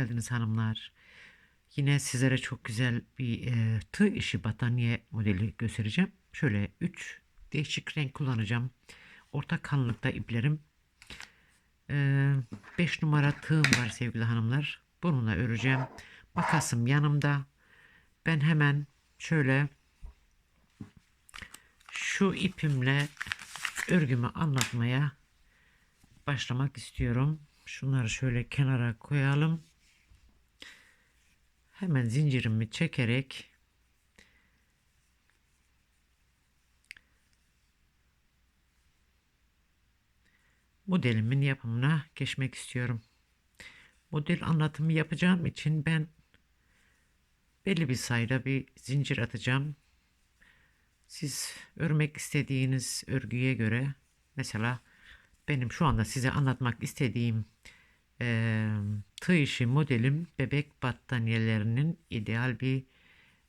geldiniz hanımlar. Yine sizlere çok güzel bir e, tığ işi battaniye modeli göstereceğim. Şöyle 3 değişik renk kullanacağım. Orta kalınlıkta iplerim. 5 numara tığım var sevgili hanımlar. Bununla öreceğim. Makasım yanımda. Ben hemen şöyle şu ipimle örgümü anlatmaya başlamak istiyorum. Şunları şöyle kenara koyalım. Hemen zincirimi çekerek modelimin yapımına geçmek istiyorum. Model anlatımı yapacağım için ben belli bir sayıda bir zincir atacağım. Siz örmek istediğiniz örgüye göre mesela benim şu anda size anlatmak istediğim e, tığ modelim bebek battaniyelerinin ideal bir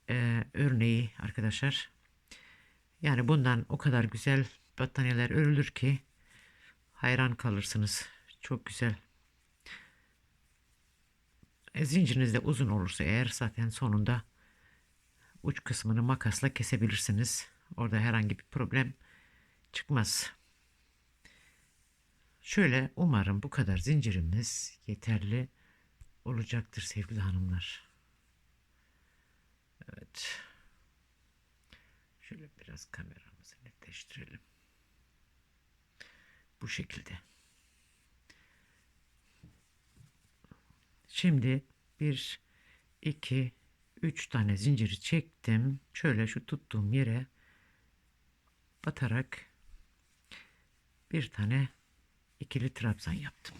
e, örneği arkadaşlar. Yani bundan o kadar güzel battaniyeler örülür ki hayran kalırsınız. Çok güzel. E, zinciriniz de uzun olursa eğer zaten sonunda uç kısmını makasla kesebilirsiniz. Orada herhangi bir problem çıkmaz. Şöyle umarım bu kadar zincirimiz yeterli olacaktır sevgili hanımlar. Evet. Şöyle biraz kameramızı netleştirelim. Bu şekilde. Şimdi bir, iki, üç tane zinciri çektim. Şöyle şu tuttuğum yere batarak bir tane ikili trabzan yaptım.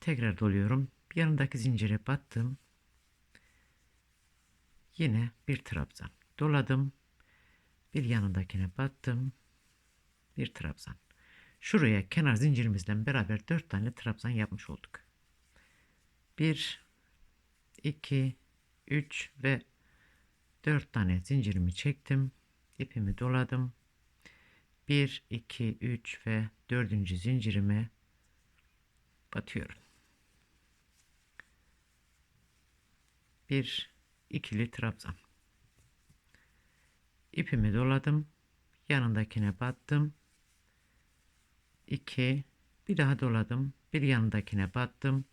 Tekrar doluyorum. Yanındaki zincire battım. Yine bir trabzan. Doladım. Bir yanındakine battım. Bir trabzan. Şuraya kenar zincirimizden beraber dört tane trabzan yapmış olduk. Bir, iki, üç ve dört tane zincirimi çektim. ipimi doladım. 1, 2, 3 ve 4. zincirime batıyorum. Bir ikili trabzan. İpimi doladım. Yanındakine battım. 2 bir daha doladım. Bir yanındakine battım.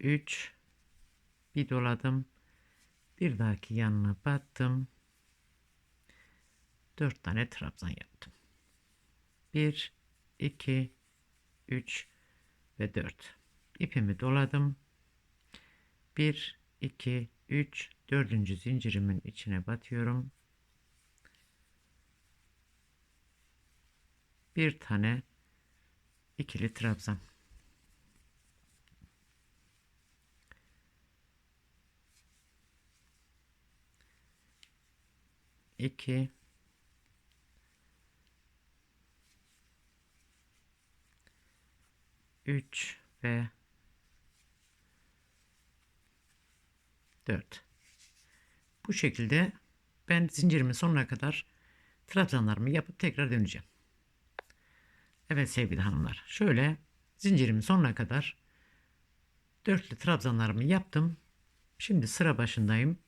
3 bir doladım. Bir dahaki yanına battım. 4 tane trabzan yaptım. 1, 2, 3 ve 4. İpimi doladım. 1, 2, 3, 4. zincirimin içine batıyorum. Bir tane ikili trabzan. İki 3 ve 4. Bu şekilde ben zincirimin sonuna kadar trabzanlarımı yapıp tekrar döneceğim. Evet sevgili hanımlar. Şöyle zincirimin sonuna kadar dörtlü trabzanlarımı yaptım. Şimdi sıra başındayım.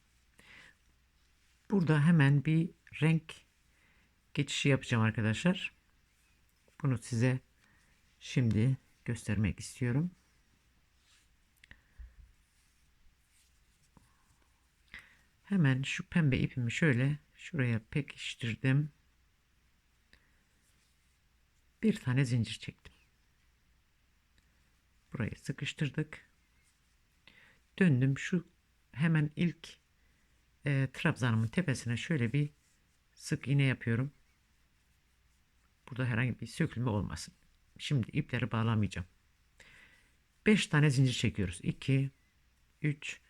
Burada hemen bir renk geçişi yapacağım arkadaşlar. Bunu size şimdi göstermek istiyorum. Hemen şu pembe ipimi şöyle şuraya pekiştirdim. Bir tane zincir çektim. Burayı sıkıştırdık. Döndüm şu hemen ilk e, trabzanımın tepesine şöyle bir sık iğne yapıyorum. Burada herhangi bir sökülme olmasın. Şimdi ipleri bağlamayacağım. 5 tane zincir çekiyoruz. 2 3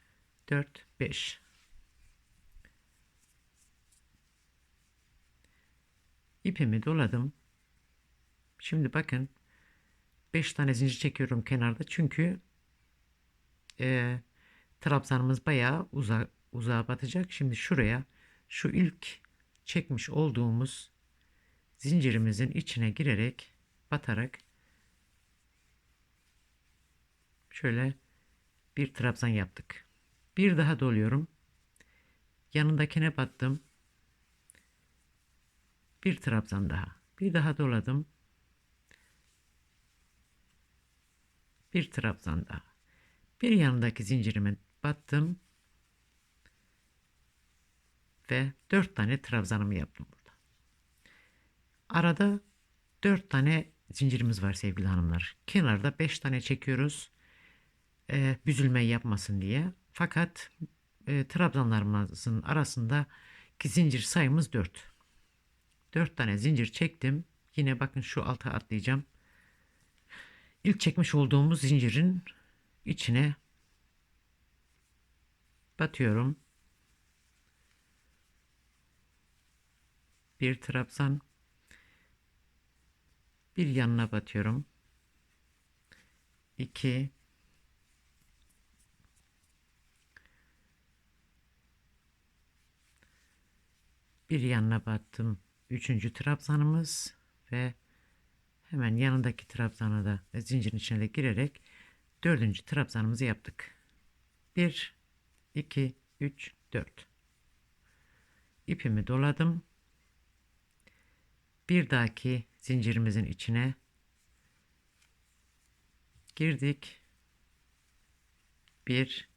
4 5 İpimi doladım. Şimdi bakın 5 tane zincir çekiyorum kenarda çünkü e, trabzanımız bayağı uza, uzağa batacak. Şimdi şuraya şu ilk çekmiş olduğumuz zincirimizin içine girerek batarak Şöyle bir trabzan yaptık. Bir daha doluyorum. Yanındakine battım. Bir trabzan daha. Bir daha doladım. Bir trabzan daha. Bir yanındaki zincirime battım. Ve dört tane trabzanımı yaptım burada. Arada dört tane zincirimiz var sevgili hanımlar. Kenarda beş tane çekiyoruz. E, büzülme yapmasın diye. Fakat e, trabzanlarımızın arasında ki zincir sayımız 4. 4 tane zincir çektim. Yine bakın şu alta atlayacağım. İlk çekmiş olduğumuz zincirin içine batıyorum. Bir trabzan bir yanına batıyorum. 2 bir yanına battım. Üçüncü trabzanımız ve hemen yanındaki trabzana da zincirin içine de girerek dördüncü trabzanımızı yaptık. 1 2 3 4 ipimi doladım. Bir dahaki zincirimizin içine girdik. Bir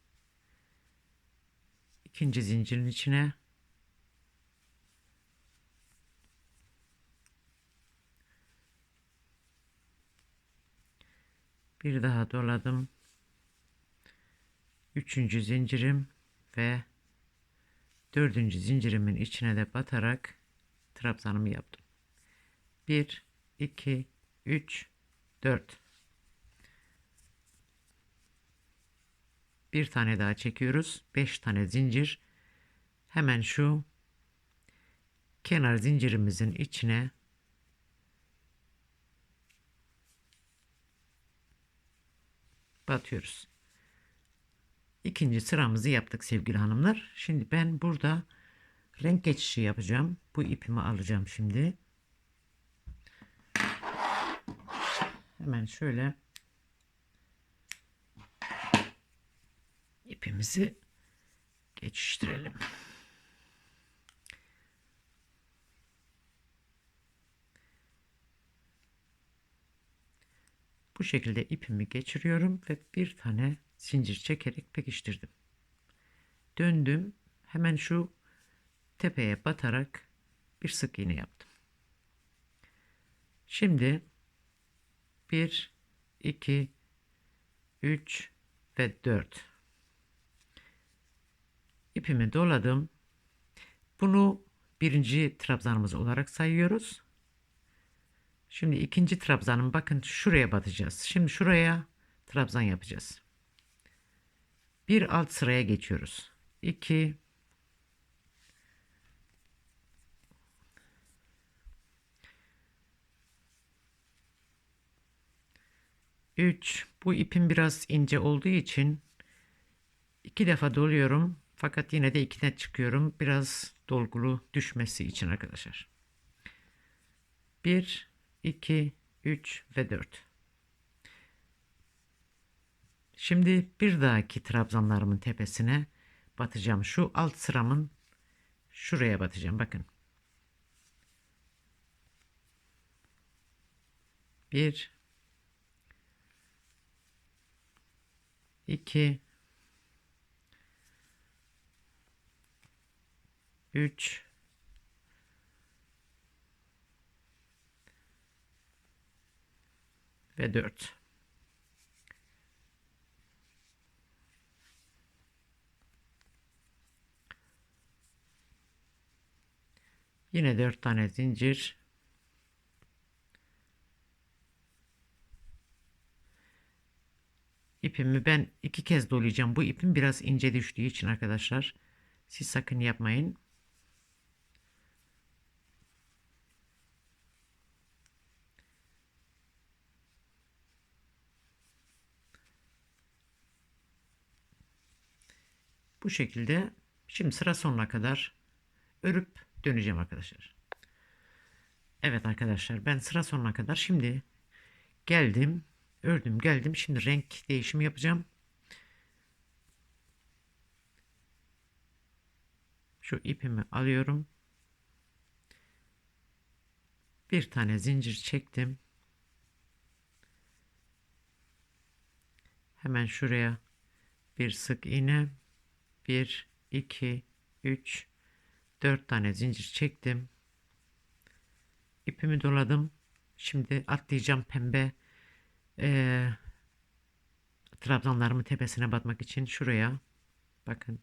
ikinci zincirin içine Bir daha doladım. Üçüncü zincirim ve dördüncü zincirimin içine de batarak trabzanımı yaptım. 1 2 3 4 Bir tane daha çekiyoruz. 5 tane zincir. Hemen şu kenar zincirimizin içine batıyoruz. İkinci sıramızı yaptık sevgili hanımlar. Şimdi ben burada renk geçişi yapacağım. Bu ipimi alacağım şimdi. Hemen şöyle ipimizi geçiştirelim. Bu şekilde ipimi geçiriyorum ve bir tane zincir çekerek pekiştirdim. Döndüm. Hemen şu tepeye batarak bir sık iğne yaptım. Şimdi 1 2 3 ve 4 ipimi doladım. Bunu birinci trabzanımız olarak sayıyoruz. Şimdi ikinci trabzanın bakın şuraya batacağız. Şimdi şuraya trabzan yapacağız. Bir alt sıraya geçiyoruz. 2 3 bu ipim biraz ince olduğu için iki defa doluyorum fakat yine de ikine çıkıyorum biraz dolgulu düşmesi için arkadaşlar 1 2 3 ve 4 Şimdi bir dahaki trabzanlarımın tepesine batacağım. Şu alt sıramın şuraya batacağım. Bakın. Bir, iki, üç, ve dört. Yine 4 tane zincir. İpimi ben iki kez dolayacağım. Bu ipim biraz ince düştüğü için arkadaşlar. Siz sakın yapmayın. Bu şekilde şimdi sıra sonuna kadar örüp döneceğim arkadaşlar. Evet arkadaşlar ben sıra sonuna kadar şimdi geldim ördüm geldim. Şimdi renk değişimi yapacağım. Şu ipimi alıyorum. Bir tane zincir çektim. Hemen şuraya bir sık iğne. 1, 2, 3, 4 tane zincir çektim. İpimi doladım. Şimdi atlayacağım pembe eee trabzanlarımın tepesine batmak için şuraya. Bakın.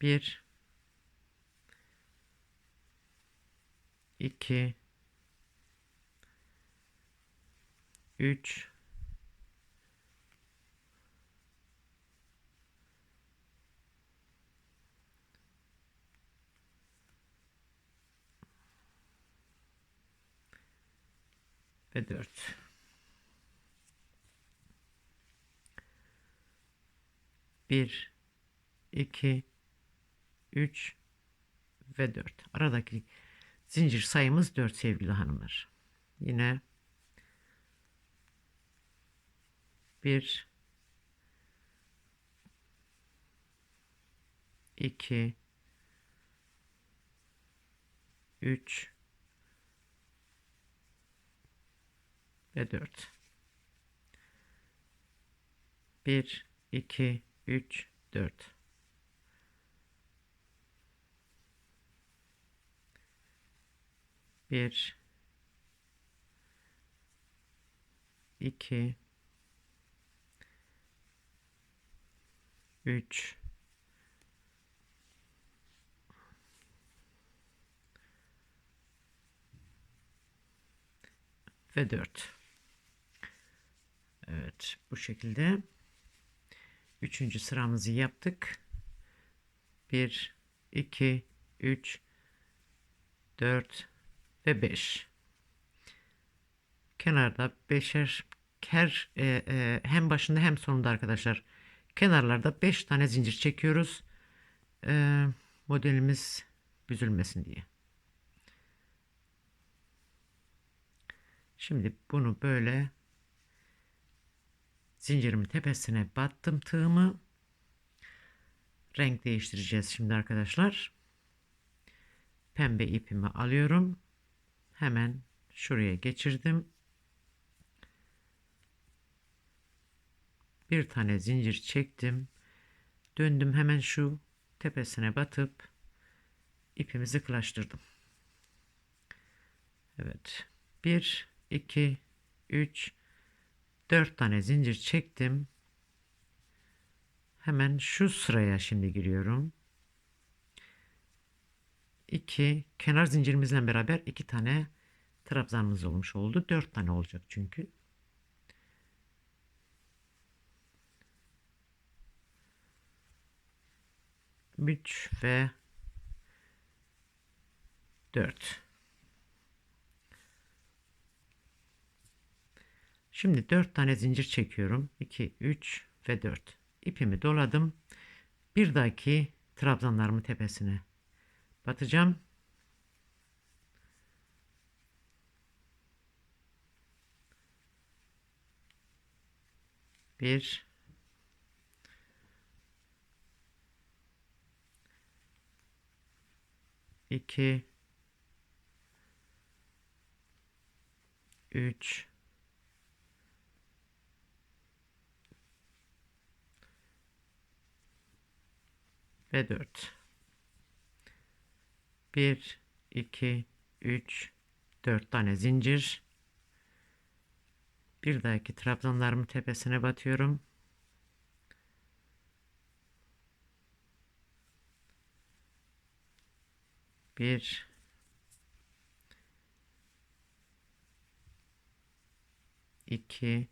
Bir, iki, üç, ve 4. Bir, iki, üç ve dört. Aradaki zincir sayımız dört sevgili hanımlar. Yine bir, iki, üç, ve 4. 1, 2, 3, 4. Bir, iki, üç, ve dört. Evet bu şekilde üçüncü sıramızı yaptık. 1 2 3 4 ve 5 kenarda beşer ker e, e, hem başında hem sonunda arkadaşlar. Kenarlarda 5 tane zincir çekiyoruz. E, modelimiz büzülmesin diye. Şimdi bunu böyle zincirimin tepesine battım tığımı. Renk değiştireceğiz şimdi arkadaşlar. Pembe ipimi alıyorum. Hemen şuraya geçirdim. Bir tane zincir çektim. Döndüm hemen şu tepesine batıp ipimi sıkılaştırdım. Evet. 1 2 3 4 tane zincir çektim. Hemen şu sıraya şimdi giriyorum. 2 kenar zincirimizle beraber 2 tane trabzanımız olmuş oldu. 4 tane olacak çünkü. Üç ve dört. Şimdi 4 tane zincir çekiyorum. 2, 3 ve 4. İpimi doladım. Bir dahaki trabzanlarımın tepesine batacağım. Bir iki üç ve 4. 1, 2, 3, 4 tane zincir. Bir dahaki trabzanlarımın tepesine batıyorum. Bir, iki,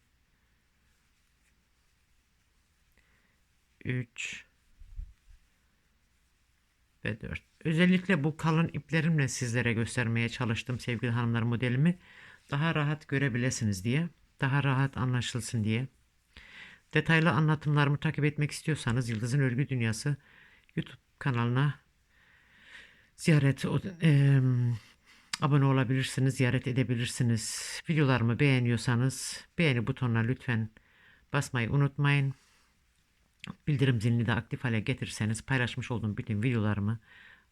üç, ve 4. Özellikle bu kalın iplerimle sizlere göstermeye çalıştım sevgili hanımlar modelimi. Daha rahat görebilirsiniz diye. Daha rahat anlaşılsın diye. Detaylı anlatımlarımı takip etmek istiyorsanız Yıldız'ın Örgü Dünyası YouTube kanalına ziyaret e, abone olabilirsiniz, ziyaret edebilirsiniz. Videolarımı beğeniyorsanız beğeni butonuna lütfen basmayı unutmayın. Bildirim zilini de aktif hale getirirseniz paylaşmış olduğum bütün videolarımı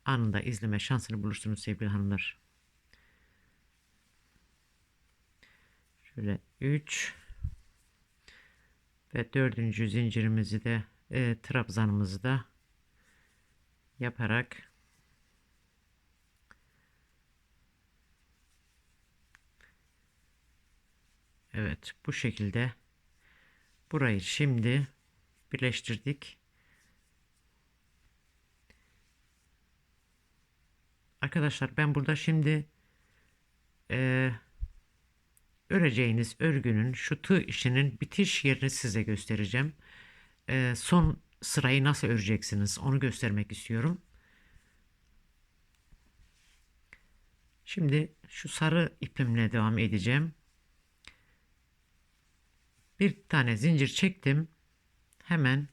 anında izleme şansını bulursunuz sevgili hanımlar. Şöyle 3 ve dördüncü zincirimizi de e, trabzanımızı da yaparak Evet bu şekilde burayı şimdi birleştirdik. Arkadaşlar ben burada şimdi e, öreceğiniz örgünün şu tığ işinin bitiş yerini size göstereceğim. E, son sırayı nasıl öreceksiniz onu göstermek istiyorum. Şimdi şu sarı ipimle devam edeceğim. Bir tane zincir çektim. Hemen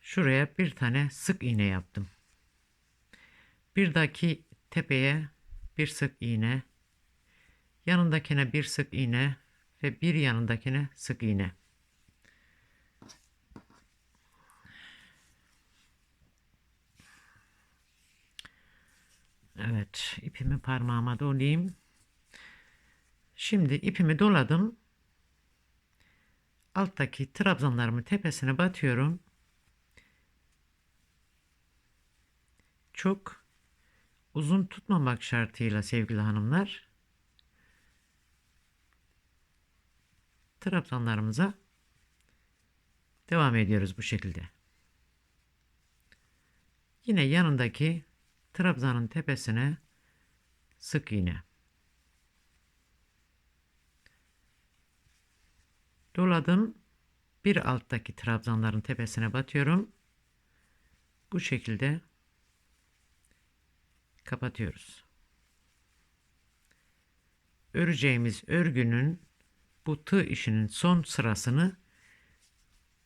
şuraya bir tane sık iğne yaptım. Bir dahaki tepeye bir sık iğne, yanındakine bir sık iğne ve bir yanındakine sık iğne. Evet, ipimi parmağıma dolayayım. Şimdi ipimi doladım. Alttaki trabzanlarımı tepesine batıyorum. Çok uzun tutmamak şartıyla sevgili hanımlar. Trabzanlarımıza devam ediyoruz bu şekilde. Yine yanındaki trabzanın tepesine sık iğne. Doladım. Bir alttaki trabzanların tepesine batıyorum. Bu şekilde kapatıyoruz. Öreceğimiz örgünün bu tığ işinin son sırasını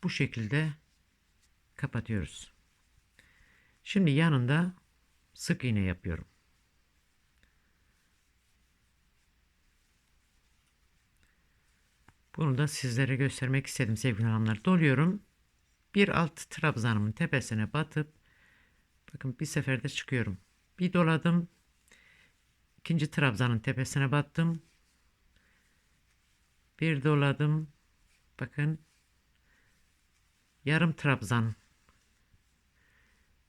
bu şekilde kapatıyoruz. Şimdi yanında sık iğne yapıyorum. Bunu da sizlere göstermek istedim sevgili hanımlar. Doluyorum. Bir alt trabzanımın tepesine batıp bakın bir seferde çıkıyorum. Bir doladım. İkinci trabzanın tepesine battım. Bir doladım. Bakın yarım trabzan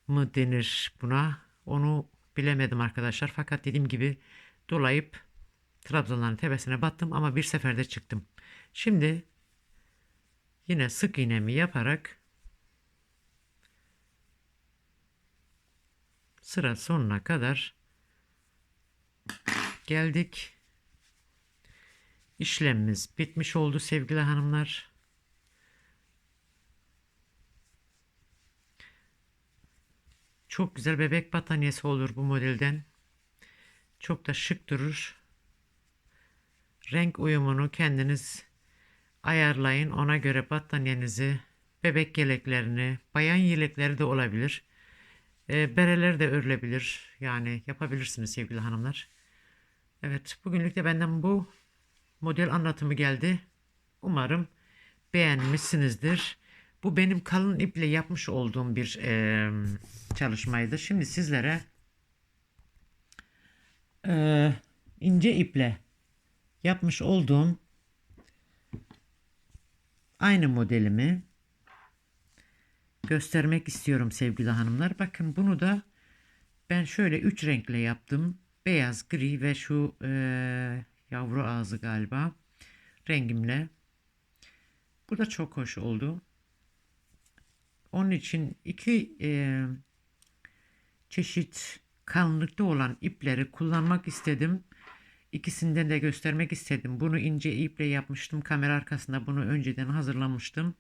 mı denir buna? Onu bilemedim arkadaşlar. Fakat dediğim gibi dolayıp trabzanların tepesine battım ama bir seferde çıktım. Şimdi yine sık iğnemi yaparak sıra sonuna kadar geldik. İşlemimiz bitmiş oldu sevgili hanımlar. Çok güzel bebek battaniyesi olur bu modelden. Çok da şık durur. Renk uyumunu kendiniz ayarlayın. Ona göre battaniyenizi, bebek yeleklerini, bayan yelekleri de olabilir. E, bereler de örülebilir. Yani yapabilirsiniz sevgili hanımlar. Evet bugünlük de benden bu model anlatımı geldi. Umarım beğenmişsinizdir. Bu benim kalın iple yapmış olduğum bir e, çalışmaydı. Şimdi sizlere e, ince iple yapmış olduğum aynı modelimi göstermek istiyorum sevgili hanımlar. Bakın bunu da ben şöyle üç renkle yaptım. Beyaz, gri ve şu e, yavru ağzı galiba rengimle. Bu da çok hoş oldu. Onun için iki e, çeşit kalınlıkta olan ipleri kullanmak istedim. İkisinden de göstermek istedim. Bunu ince iple yapmıştım. Kamera arkasında bunu önceden hazırlamıştım.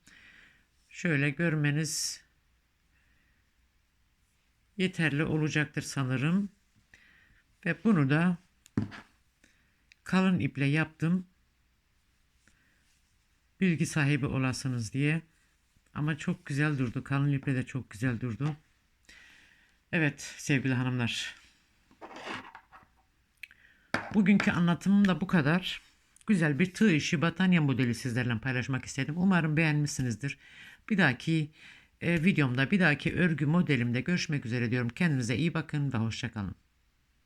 Şöyle görmeniz yeterli olacaktır sanırım. Ve bunu da kalın iple yaptım. Bilgi sahibi olasınız diye. Ama çok güzel durdu. Kalın iple de çok güzel durdu. Evet sevgili hanımlar. Bugünkü anlatımım da bu kadar. Güzel bir tığ işi battaniye modeli sizlerle paylaşmak istedim. Umarım beğenmişsinizdir. Bir dahaki e, videomda, bir dahaki örgü modelimde görüşmek üzere diyorum. Kendinize iyi bakın ve hoşçakalın.